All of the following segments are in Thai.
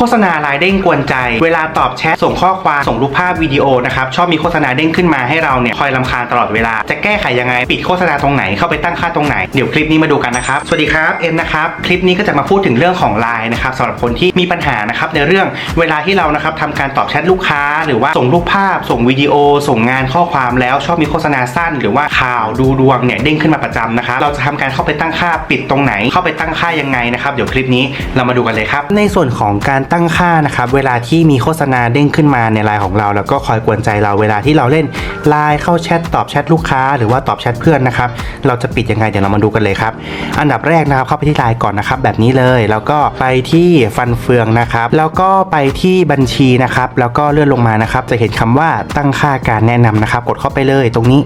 โฆษณาลายเด้งกวนใจ เวลาตอบแชทส่งข้อความส่งรูปภาพวิดีโอนะครับชอบมีโฆษณาเด้งขึ้นมาให้เราเนี่ยคอยลำคาญตลอดเวลา จะแก้ไขยังไง ปิดโฆษณาตรงไหนเข้าไปตั้งค่าตรงไหนเดี๋ยวคลิปนี้มาดูกันนะครับสวัสดีครับเอ็มนะครับคลิปนี้ก็จะมาพูดถึงเรื่องของไลน์นะครับสำหรับคนที่มีปัญหานะครับในเรื่องเวลาที่เรานะครับทำการตอบแชทลูกค้า หรือว่าส่งรูปภาพ ส่งวิดีโอ ส่งงานข้อความแล้วชอบมีโฆษณาสั้น หรือว่าข่าวดูดวงเนี่ยเด้งขึ้นมาประจำนะครับเราจะทำการเข้าไปตั้งค่าปิดตรงไหน เข้าไปตั้งค่ายังไงนะครับเดี๋ยวคลิปนี้เรามาดูกันเลยครับในส่วนของการตั้งค่านะครับเวลาที่มีโฆษณาเด้งขึ้นมาในไลน์ของเรา แล้วก็คอยกวนใจเราเวลาที่เราเล่นไลน์เข้าแชทตอบแชทลูกค้า หรือว่าตอบแชทเพื่อนนะครับเราจะปิดยังไงเดี๋ยวเรามาดูกันเลยครับอันดับแรกนะครับเข้าไปที่ไลน์ก่อนนะครับแบบนี้เลยแล้วก็ไปที่ฟันเฟืองนะครับแล้วก็ไปที่บัญชีนะครับแล้วก็เลื่อนลงมานะครับจะเห็นคำว่าตั้งค่าการแนะนำนะครับกดเข้าไปเลยตรงนี้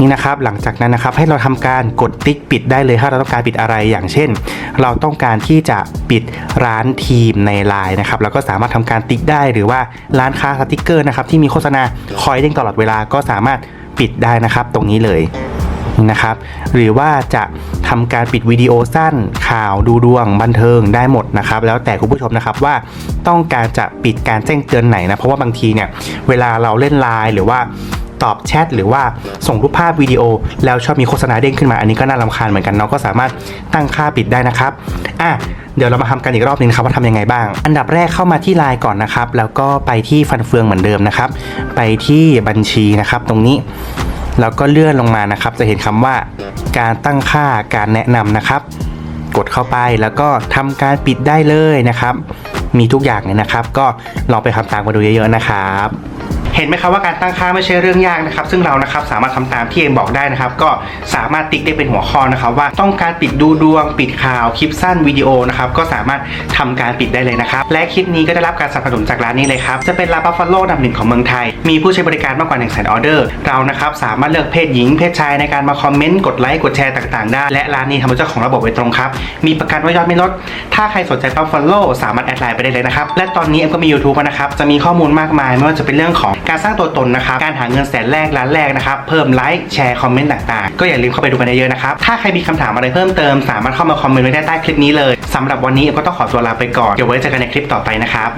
นี่นะครับหลังจากนั้นนะครับให้เราทำการกดติ๊กปิดได้เลยถ้าเราต้องการปิดอะไรอย่างเช่น เราต้องการที่จะปิดร้านทีมในไลน์นะครับเราก็สามารถทำการติ๊กได้หรือว่าร้านค้าสติกเกอร์นะครับที่มีโฆษณาคอยเด้งตลอดเวลาก็สามารถปิดได้นะครับ ตรงนี้เลยนี่นะครับหรือว่าจะทำการปิดวิดีโอสั้นข่าวดูดวงบันเทิงได้หมดนะครับ แล้วแต่คุณผู้ชมนะครับว่าต้องการจะปิดการแจ้งเตือนไหนนะเพราะว่าบางทีเนี่ยเวลาเราเล่นไลน์หรือว่า ตอบแชทหรือว่าส่งรูปภาพวิดีโอ แล้วชอบมีโฆษณาเด้งขึ้นมา อันนี้ก็น่ารำคาญเหมือนกันเนาะก็สามารถตั้งค่าปิดได้นะครับอะเดี๋ยวเรามาทำกันอีกรอบนึงครับว่าทำยังไงบ้าง อันดับแรกเข้ามาที่ไลน์ก่อนนะครับ แล้วก็ไปที่ฟันเฟืองเหมือนเดิมนะครับ ไปที่บัญชีนะครับ ตรงนี้แล้วก็เลื่อนลงมานะครับ จะเห็นคำว่าการตั้งค่าการแนะนำนะครับ กดเข้าไปแล้วก็ทำการปิดได้เลยนะครับ มีทุกอย่างเลยนะครับ ก็ลองไปทำตามมาดูเยอะๆนะครับ เห็นไหมครับว่าการตั้งค่าไม่ใช่เรื่องยากนะครับ ซึ่งเรานะครับสามารถทำตามที่เอ็มบอกได้นะครับ ก็สามารถติ๊กได้เป็นหัวข้อนะครับ ว่าต้องการปิดดูดวง ปิดข่าวคลิปสั้นวิดีโอนะครับก็สามารถทำการปิดได้เลยนะครับ และคลิปนี้ก็ได้รับการสนับสนุนจากร้านนี้เลยครับจะเป็นร้าบัฟฟาโลดับหนึ่งของเมืองไทย มีผู้ใช้บริการมากกว่า1นึ่งแสนออเดอร์ เรานะครับสามารถเลือกเพศหญิง เพศชายในการมาคอมเมนต์ กดไลค์ กดแชร์ต่างๆ ได้ และร้านนี้ทำเป็นเจ้าของระบบโดยตรงครับ มีประกันว่ายอดไม่ลด ถ้าใครสนใจบัฟฟาโลสามารถแอดไลน์ไปได้เลยนะครับ และตอนนี้เอ็มก็มี YouTube แล้วนะครับ จะมีข้อมูลมากมาย ไม่ว่าจะเป็นเรื่องของการสร้างตัวตนนะครับ การหาเงินแสนแรกล้านแรกนะครับ เพิ่มไลค์แชร์คอมเมนต์ต่างๆ ก็อย่าลืมเข้าไปดูกันเยอะๆนะครับ ถ้าใครมีคำถามอะไรเพิ่มเติม สามารถเข้ามาคอมเมนต์ไว้ได้ใต้คลิปนี้เลยสำหรับวันนี้เอ็มก็ต้องขอตัวลาไปก่อน เดี๋ยวไว้เจอกันในคลิปต่อไปนะครับ